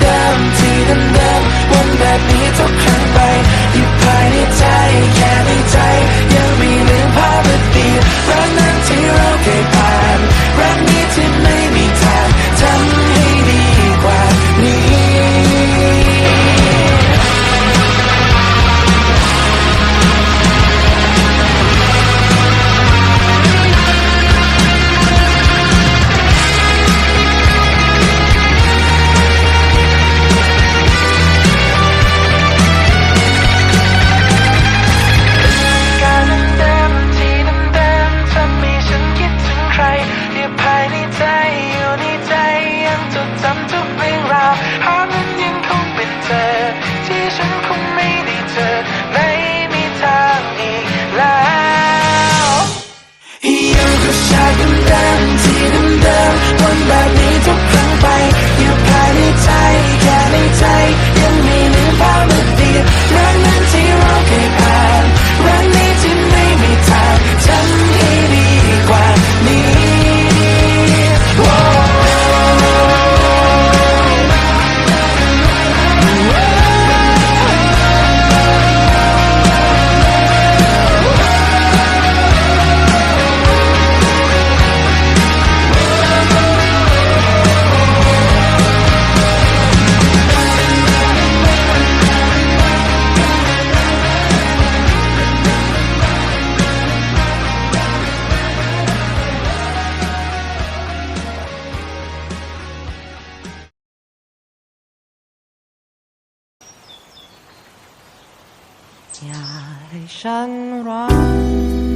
เดิมที่เดิมๆวันแบบนี้ทุกครั้ง ฉันรัก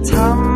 time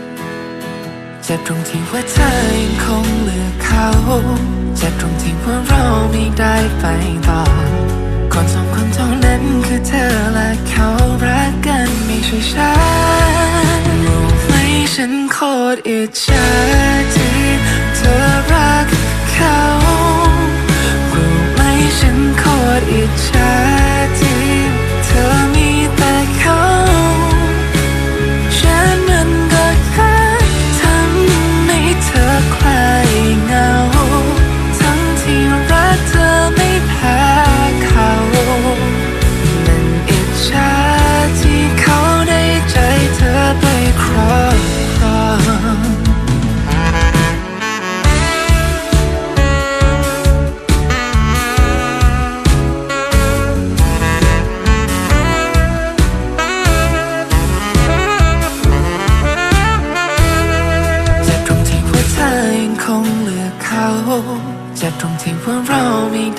จ็บตรงที่ว่าเธอยังคงเลือกเขาเจ็บตรงที่ว่าเราไม่ได้ไปต่อคนสองคนเท่านั้นคือเธอและเขารักกันไม่ใช่ฉันรู้ไหมฉันโคตรอิจฉาที่เธอรัก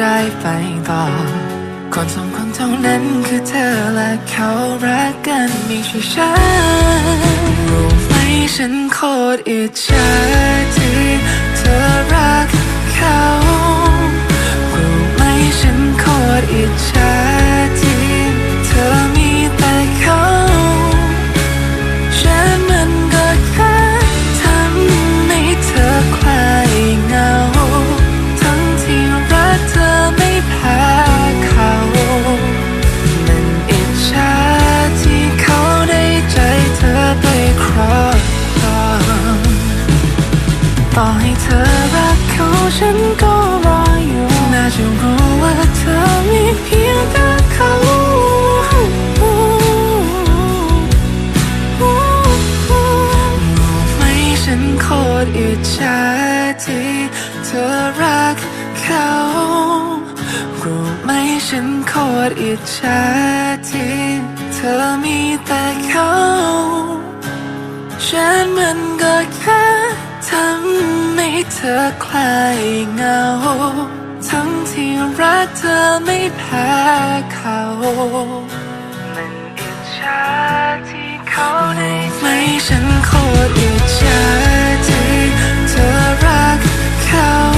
ได้ไปต่อ คนสองคนเท่านั้นคือเธอและเขารักกันไม่ใช่ฉันรู้ไหมฉันโคตรอิจฉาที่เธอรักเขารู้ไหมฉันโคตรอิจฉา เธอคลายเหงา ทั้งที่รักเธอไม่แพ้เขา มันอิจฉาที่เขาได้ไม่ฉันโคตรอิจฉาที่เธอรักเขา